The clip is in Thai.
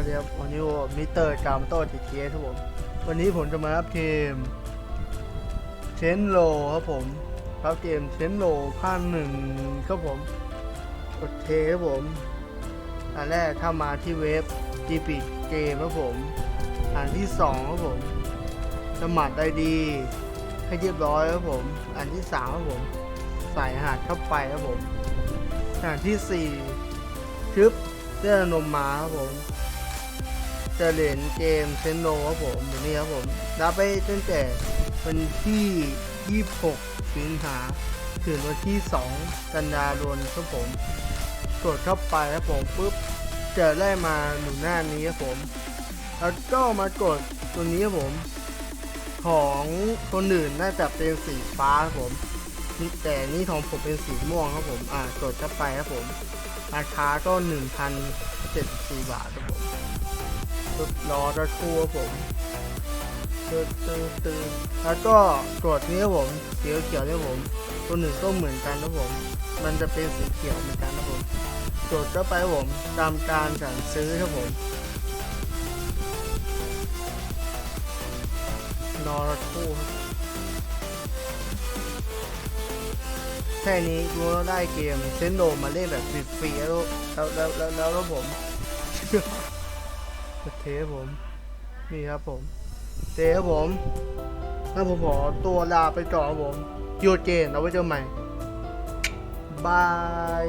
วัสดีครับวันนี้ผมมิเตอร์กามโต้ติเกสครับผมวันนี้ผมจะมารับเกมเชนโลครับผมรับเกมเชนโลภาคหนึ่งครับผมกดเทครับผมอันแรกถ้ามาที่เว็บ g p เกมครับผมอันที่สองครับผมสมัครไอดีให้เรียบร้อยครับผม อันที่สามครับผม ใส่รหัสเข้าไปครับผมอันที่สี่ชึบเสื้อนมมาครับผม จะเหรียญเกมเซนโลครับผมแบบนี้ครับผมรับไปตั้งแต่วันที่ 26 สิงหาถึงวันที่ 2 กันยายนครับผมกดเข้าไปครับผมปุ๊บจะได้มาหนุนหน้านี้ครับผมแล้วก็มากดตัวนี้ครับผม ของคนอื่นน่าจะเป็นสีฟ้าครับผมแต่นี่ของผมเป็นสีม่วงครับผม อ่ากดเข้าไปครับผม ราคาก็ 1,074 บาทครับผม ปึ๊บรอจะครู่ผมตึ๊ดตึ๊ดตึ๊ดแล้วก็กดนี้ครับผมสีเขียวเนี่ยผม ตัวหนึ่งก็เหมือนกันนะผม มันจะเป็นสีเขียวเหมือนกันนะผมกดเข้าไปผมตามการสั่งซื้อครับผมรอจะครู่ครับแค่นี้กูก็ได้เกมเซนโดมาเล่นแบบฟรีๆแล้วแล้วแล้วแล้วแล้วครับผม เทผม นี่ครับผม เทปผมงั้าผมขอตัวลาไปก่อนผมหยุดเกมเอาไว้เจอใหม่ บาย